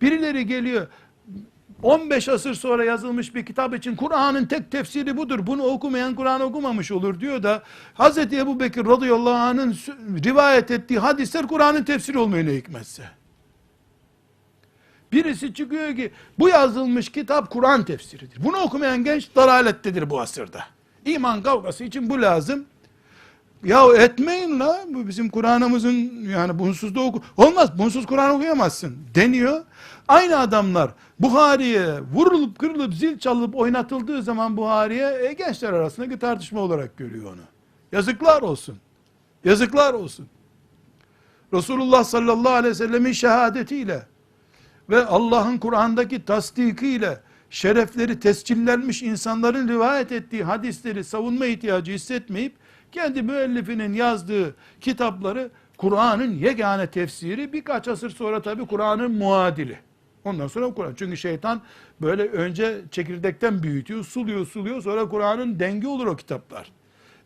Birileri geliyor 15 asır sonra yazılmış bir kitap için Kur'an'ın tek tefsiri budur. Bunu okumayan Kur'an okumamış olur diyor da Hz. Ebu Bekir radıyallahu anh'ın rivayet ettiği hadisler Kur'an'ın tefsiri olmuyor ne hikmetse. Birisi çıkıyor ki bu yazılmış kitap Kur'an tefsiridir. Bunu okumayan genç dalalettedir bu asırda. İman kavgası için bu lazım. Ya etmeyin la bu bizim Kur'an'ımızın yani bunsuz da oku. Olmaz bunsuz Kur'an okuyamazsın deniyor. Aynı adamlar Buhari'ye vurulup kırılıp zil çalıp oynatıldığı zaman Buhari'ye e, gençler arasındaki tartışma olarak görüyor onu. Yazıklar olsun. Yazıklar olsun. Resulullah sallallahu aleyhi ve sellemin şehadetiyle ve Allah'ın Kur'an'daki tasdikiyle şerefleri tescillenmiş insanların rivayet ettiği hadisleri savunma ihtiyacı hissetmeyip kendi müellifinin yazdığı kitapları Kur'an'ın yegane tefsiri birkaç asır sonra tabi Kur'an'ın muadili. Ondan sonra Kur'an. Çünkü şeytan böyle önce çekirdekten büyütüyor, suluyor, suluyor sonra Kur'an'ın dengi olur o kitaplar.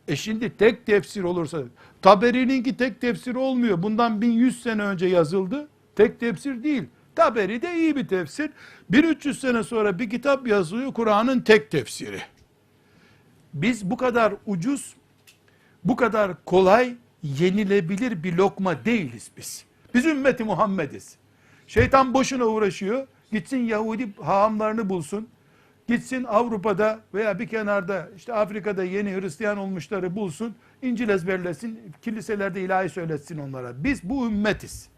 E şimdi tek tefsir olursa, Taberi'ninki tek tefsir olmuyor. Bundan 1100 sene önce yazıldı. Tek tefsir değil. Taberi de iyi bir tefsir. 1300 sene sonra bir kitap yazılıyor Kur'an'ın tek tefsiri. Biz bu kadar ucuz, bu kadar kolay yenilebilir bir lokma değiliz biz. Biz ümmeti Muhammediz. Şeytan boşuna uğraşıyor. Gitsin Yahudi hahamlarını bulsun. Gitsin Avrupa'da veya bir kenarda işte Afrika'da yeni Hristiyan olmuşları bulsun. İncil ezberlesin. Kiliselerde ilahi söyletsin onlara. Biz bu ümmetiz.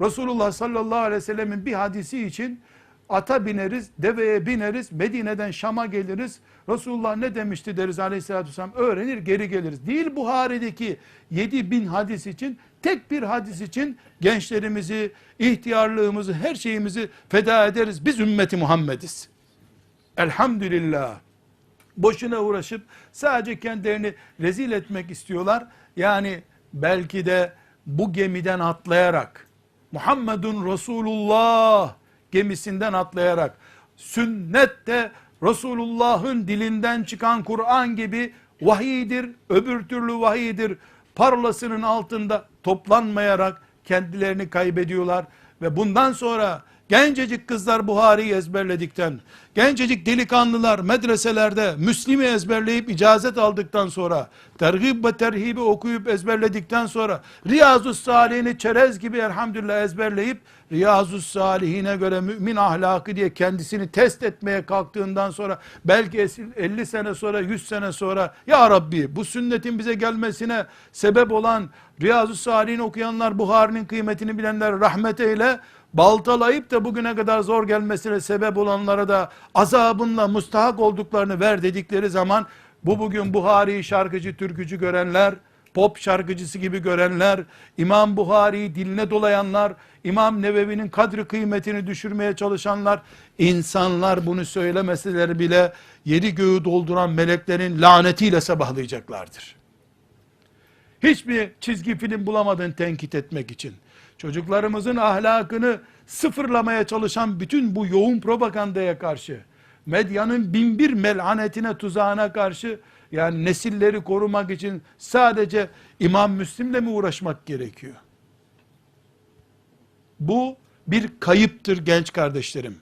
Resulullah sallallahu aleyhi ve sellemin bir hadisi için ata bineriz, deveye bineriz, Medine'den Şam'a geliriz. Resulullah ne demişti deriz aleyhissalatü vesselam öğrenir geri geliriz. Değil Buhari'deki 7 bin hadis için tek bir hadis için gençlerimizi, ihtiyarlığımızı, her şeyimizi feda ederiz. Biz ümmeti Muhammediz. Elhamdülillah. Boşuna uğraşıp sadece kendilerini rezil etmek istiyorlar. Yani belki de bu gemiden atlayarak Muhammedun Resulullah gemisinden atlayarak sünnet de Resulullah'ın dilinden çıkan Kur'an gibi vahiydir, öbür türlü vahiydir. Parlasının altında toplanmayarak kendilerini kaybediyorlar ve bundan sonra gencecik kızlar Buhari'yi ezberledikten, gencecik delikanlılar medreselerde Müslim'i ezberleyip icazet aldıktan sonra, tergib ve terhibi okuyup ezberledikten sonra, Riyazu Salihini çerez gibi elhamdülillah ezberleyip, Riyazu Salihine göre mümin ahlakı diye kendisini test etmeye kalktığından sonra, belki 50 sene sonra, 100 sene sonra, Ya Rabbi bu sünnetin bize gelmesine sebep olan Riyazu Salih'in okuyanlar, Buhari'nin kıymetini bilenler rahmet eyle, baltalayıp da bugüne kadar zor gelmesine sebep olanlara da azabınla mustahak olduklarını ver dedikleri zaman bu bugün Buhari'yi şarkıcı, türkücü görenler, pop şarkıcısı gibi görenler, İmam Buhari'yi diline dolayanlar, İmam Nevevi'nin kadri kıymetini düşürmeye çalışanlar, insanlar bunu söylemeseler bile yeri göğü dolduran meleklerin lanetiyle sabahlayacaklardır. Hiçbir çizgi film bulamadın tenkit etmek için. Çocuklarımızın ahlakını sıfırlamaya çalışan bütün bu yoğun propagandaya karşı, medyanın binbir melhanetine, tuzağına karşı, yani nesilleri korumak için sadece İmam Müslim'le mi uğraşmak gerekiyor? Bu bir kayıptır genç kardeşlerim.